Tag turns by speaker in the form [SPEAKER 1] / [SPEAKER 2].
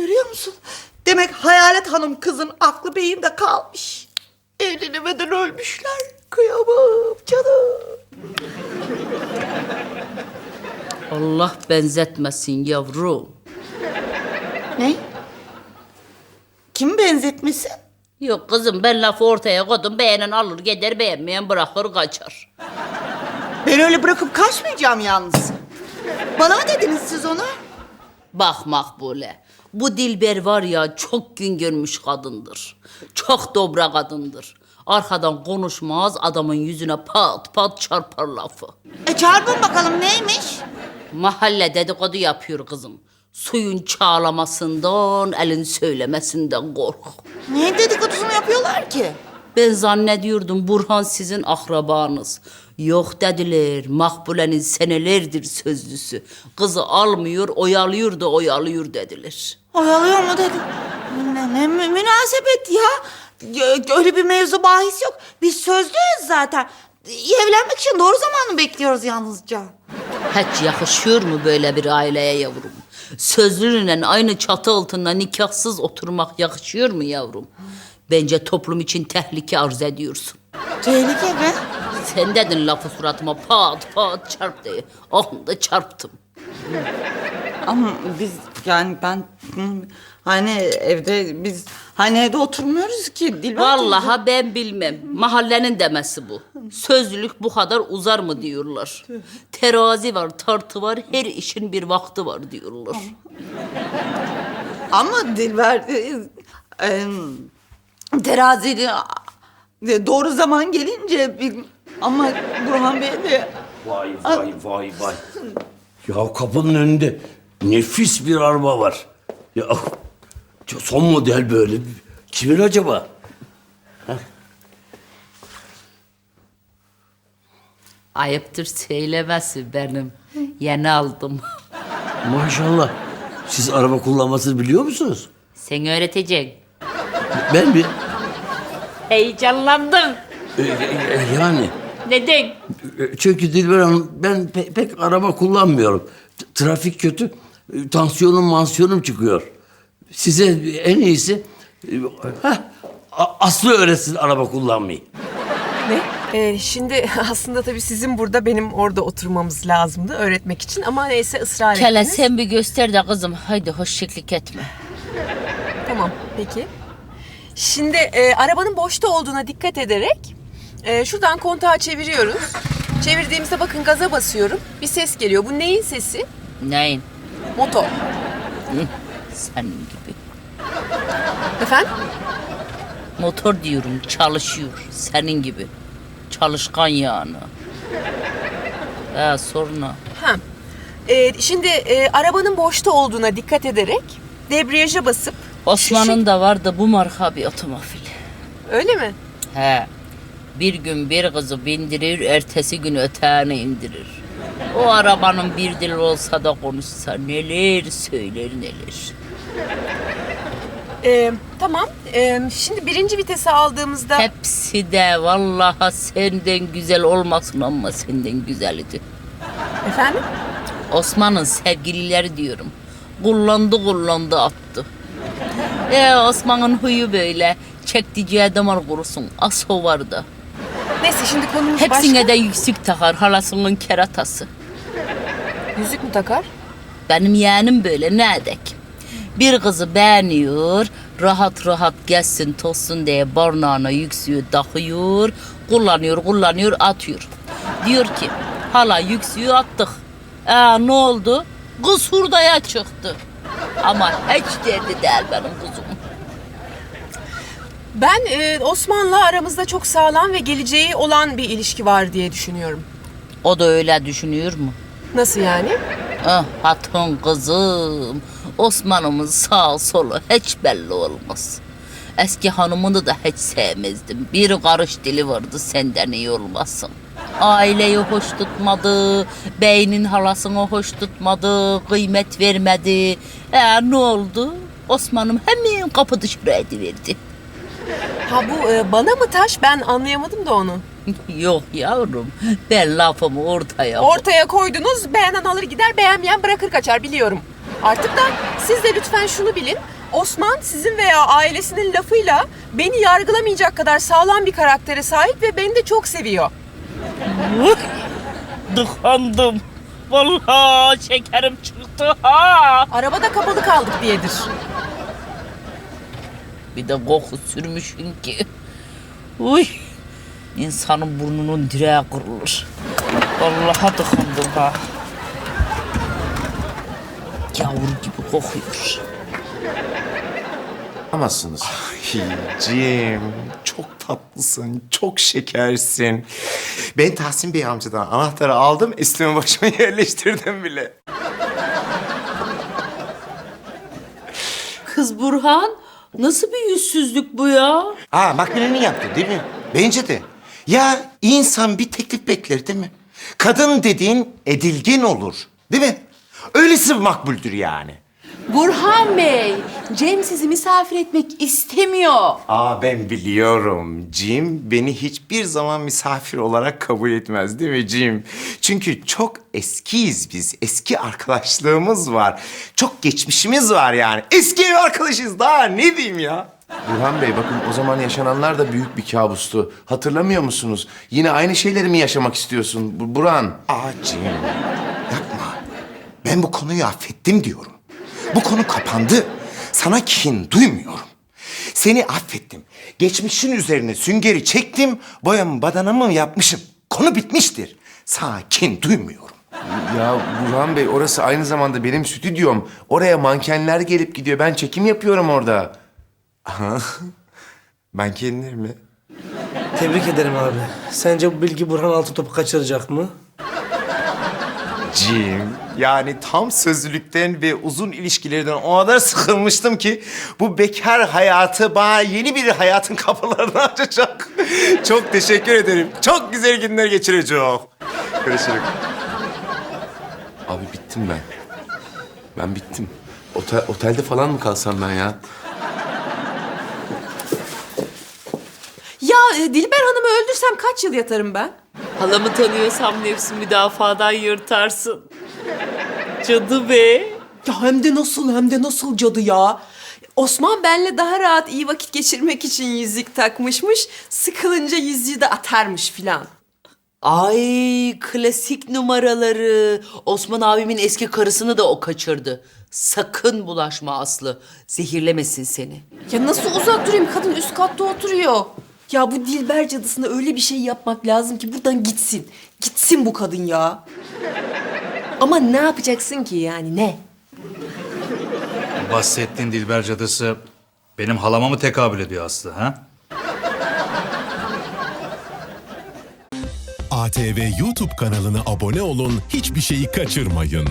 [SPEAKER 1] Görüyor musun? Demek Hayalet Hanım kızın aklı beyinde kalmış. Evlenemeden ölmüşler. Kıyamam canım.
[SPEAKER 2] Allah benzetmesin yavrum.
[SPEAKER 1] Ne? Kim benzetmesin?
[SPEAKER 2] Yok kızım ben lafı ortaya koydum. Beğenen alır gider beğenmeyen bırakır kaçar.
[SPEAKER 1] Ben öyle bırakıp kaçmayacağım yalnız. Bana mı dediniz siz onu?
[SPEAKER 2] Bak Makbule. Bu Dilber var ya çok gün görmüş kadındır. Çok dobra kadındır. Arkadan konuşmaz adamın yüzüne pat pat çarpar lafı.
[SPEAKER 1] E çarpın bakalım neymiş?
[SPEAKER 2] Mahalle dedikodu yapıyor kızım. Suyun çağlamasından, elin söylemesinden kork.
[SPEAKER 1] Ne dedikodusunu yapıyorlar ki?
[SPEAKER 2] Ben zannediyordum Burhan sizin akrabanız. Yok dediler, Makbule'nin senelerdir sözlüsü. Kızı almıyor, oyalıyor da oyalıyor dediler.
[SPEAKER 1] Oyalıyor mu dedi. Ne, ne mü- münasebet ya. Ö- Öyle bir mevzu bahis yok. Biz sözlüyüz zaten. Evlenmek için doğru zamanı bekliyoruz yalnızca.
[SPEAKER 2] Hiç yakışıyor mu böyle bir aileye yavrum? Sözlünle aynı çatı altında nikahsız oturmak yakışıyor mu yavrum? Bence toplum için tehlike arz ediyorsun.
[SPEAKER 1] Tehlike be.
[SPEAKER 2] Sen dedin lafı suratıma pat pat çarp diye. Oh da çarptım.
[SPEAKER 1] Ama biz yani ben hani evde biz hani evde oturmuyoruz ki Dilber
[SPEAKER 2] Vallahi ben bilmem. Mahallenin demesi bu. Sözlülük bu kadar uzar mı diyorlar. Terazi var, tartı var, her işin bir vakti var diyorlar.
[SPEAKER 1] Ama Dilber e, e, terazili doğru zaman gelince bir, ama Burhan Bey de
[SPEAKER 3] Vay vay vay vay. Ya kapının önünde nefis bir araba var. Ya son model böyle. Kimin acaba?
[SPEAKER 2] Ayıptır söylemesi benim. Yeni aldım.
[SPEAKER 3] Maşallah. Siz araba kullanmasını biliyor musunuz?
[SPEAKER 2] Sen öğreteceksin.
[SPEAKER 3] Ben mi?
[SPEAKER 2] Heyecanlandım.
[SPEAKER 3] E, e, yani.
[SPEAKER 2] Neden?
[SPEAKER 3] E, Çünkü Dilber Hanım ben pe- pek araba kullanmıyorum. T- Trafik kötü. E, Tansiyonum mansiyonum çıkıyor. Size en iyisi heh, Aslı öğretsin araba kullanmayı.
[SPEAKER 4] Ne? Ee, şimdi aslında tabii sizin burada benim orada oturmamız lazımdı öğretmek için ama neyse ısrar
[SPEAKER 2] Kele
[SPEAKER 4] ettiniz.
[SPEAKER 2] sen bir göster de kızım. Haydi hoşçaklık etme.
[SPEAKER 4] Tamam peki. Şimdi e, arabanın boşta olduğuna dikkat ederek e, şuradan kontağı çeviriyoruz. Çevirdiğimizde bakın gaza basıyorum. Bir ses geliyor. Bu neyin sesi?
[SPEAKER 2] Neyin?
[SPEAKER 4] Motor.
[SPEAKER 2] Senin gibi.
[SPEAKER 4] Efendim?
[SPEAKER 2] Motor diyorum çalışıyor. Senin gibi. Çalışkan yani. Ha sonra.
[SPEAKER 4] Ha. E, şimdi e, arabanın boşta olduğuna dikkat ederek debriyaja basıp
[SPEAKER 2] Osman'ın da vardı bu marka bir otomobil.
[SPEAKER 4] öyle mi?
[SPEAKER 2] He. Bir gün bir kızı bindirir, ertesi gün öteğini indirir. O arabanın bir dil olsa da konuşsa neler söyler neler.
[SPEAKER 4] E, tamam. E, şimdi birinci vitese aldığımızda
[SPEAKER 2] Hepsi de vallahi senden güzel olmasın ama senden güzeldi.
[SPEAKER 4] efendim?
[SPEAKER 2] Osman'ın sevgilileri diyorum. Kullandı kullandı attı. E Osman'ın huyu böyle. Çektiği damar kurusun. Aso vardı.
[SPEAKER 4] Neyse şimdi konumuz
[SPEAKER 2] Hepsine
[SPEAKER 4] başka.
[SPEAKER 2] de yüksük takar halasının keratası.
[SPEAKER 4] Yüzük mü takar?
[SPEAKER 2] Benim yeğenim böyle ne edek? Bir kızı beğeniyor, rahat rahat gelsin tozsun diye barnağına yüksüğü takıyor, kullanıyor, kullanıyor, atıyor. Diyor ki, hala yüksüğü attık. Ee, ne oldu? Kız hurdaya çıktı. Ama hiç derdi değil benim kızım.
[SPEAKER 4] Ben e, Osman'la aramızda çok sağlam ve geleceği olan bir ilişki var diye düşünüyorum.
[SPEAKER 2] O da öyle düşünüyor mu?
[SPEAKER 4] Nasıl yani?
[SPEAKER 2] Ah hatun kızım. Osman'ımın sağ solu hiç belli olmaz. Eski hanımını da hiç sevmezdim. Bir karış dili vardı senden iyi olmasın. Aileyi hoş tutmadı, beynin halasını hoş tutmadı, kıymet vermedi. E ne oldu? Osman'ım hemen kapı dışarı ediverdi.
[SPEAKER 4] Ha bu e, bana mı taş ben anlayamadım da onu.
[SPEAKER 2] Yok yavrum, ben lafımı ortaya
[SPEAKER 4] Ortaya koydunuz beğenen alır gider beğenmeyen bırakır kaçar biliyorum. Artık da siz de lütfen şunu bilin. Osman sizin veya ailesinin lafıyla beni yargılamayacak kadar sağlam bir karaktere sahip ve beni de çok seviyor.
[SPEAKER 2] Dıkandım. Vallahi şekerim çıktı ha.
[SPEAKER 4] Arabada kapalı kaldık diyedir.
[SPEAKER 2] Bir de koku sürmüşün ki. Uy. İnsanın burnunun direği kırılır. Vallahi tıkandım ha. Yavru gibi kokuyor.
[SPEAKER 5] Yapamazsınız.
[SPEAKER 6] Cim, çok tatlısın, çok şekersin. Ben Tahsin Bey amcadan anahtarı aldım, üstüme başıma yerleştirdim bile.
[SPEAKER 2] Kız Burhan, nasıl bir yüzsüzlük bu ya?
[SPEAKER 6] Aa, Makbule'nin yaptı değil mi? Bence de. Ya insan bir teklif bekler değil mi? Kadın dediğin edilgen olur, değil mi? Öylesi makbuldür yani.
[SPEAKER 7] Burhan Bey, Cem sizi misafir etmek istemiyor.
[SPEAKER 6] Aa ben biliyorum. Jim beni hiçbir zaman misafir olarak kabul etmez değil mi Jim? Çünkü çok eskiyiz biz. Eski arkadaşlığımız var. Çok geçmişimiz var yani. Eski ev arkadaşız daha ne diyeyim ya?
[SPEAKER 5] Burhan Bey bakın o zaman yaşananlar da büyük bir kabustu. Hatırlamıyor musunuz? Yine aynı şeyleri mi yaşamak istiyorsun Bu- Burhan?
[SPEAKER 6] Aa Jim yapma. Ben bu konuyu affettim diyorum. Bu konu kapandı. Sana kin duymuyorum. Seni affettim. Geçmişin üzerine süngeri çektim. Boyamı badanamı yapmışım. Konu bitmiştir. Sana kin duymuyorum.
[SPEAKER 5] Ya Burhan Bey orası aynı zamanda benim stüdyom. Oraya mankenler gelip gidiyor. Ben çekim yapıyorum orada.
[SPEAKER 6] Ben kendileri mi?
[SPEAKER 8] Tebrik ederim abi. Sence bu bilgi Burhan Altıntop'u kaçıracak mı?
[SPEAKER 6] Jim, yani tam sözlülükten ve uzun ilişkilerden o kadar sıkılmıştım ki bu bekar hayatı bana yeni bir hayatın kapılarını açacak. Çok teşekkür ederim. Çok güzel günler geçireceğim. Görüşürüz.
[SPEAKER 5] Abi bittim ben. Ben bittim. Otel, otelde falan mı kalsam ben ya?
[SPEAKER 4] Ya e, Dilber Hanım'ı öldürsem kaç yıl yatarım ben?
[SPEAKER 7] Halamı tanıyorsam nefsi müdafadan yırtarsın. Cadı be.
[SPEAKER 4] Ya hem de nasıl hem de nasıl cadı ya. Osman benle daha rahat iyi vakit geçirmek için yüzük takmışmış. Sıkılınca yüzüğü de atarmış filan.
[SPEAKER 2] Ay klasik numaraları. Osman abimin eski karısını da o kaçırdı. Sakın bulaşma Aslı. Zehirlemesin seni.
[SPEAKER 4] Ya nasıl uzak durayım? Kadın üst katta oturuyor. Ya bu Dilber cadısına öyle bir şey yapmak lazım ki buradan gitsin. Gitsin bu kadın ya. Ama ne yapacaksın ki yani ne?
[SPEAKER 9] Bahsettiğin Dilber cadısı benim halama mı tekabül ediyor Aslı ha?
[SPEAKER 10] ATV YouTube kanalına abone olun, hiçbir şeyi kaçırmayın.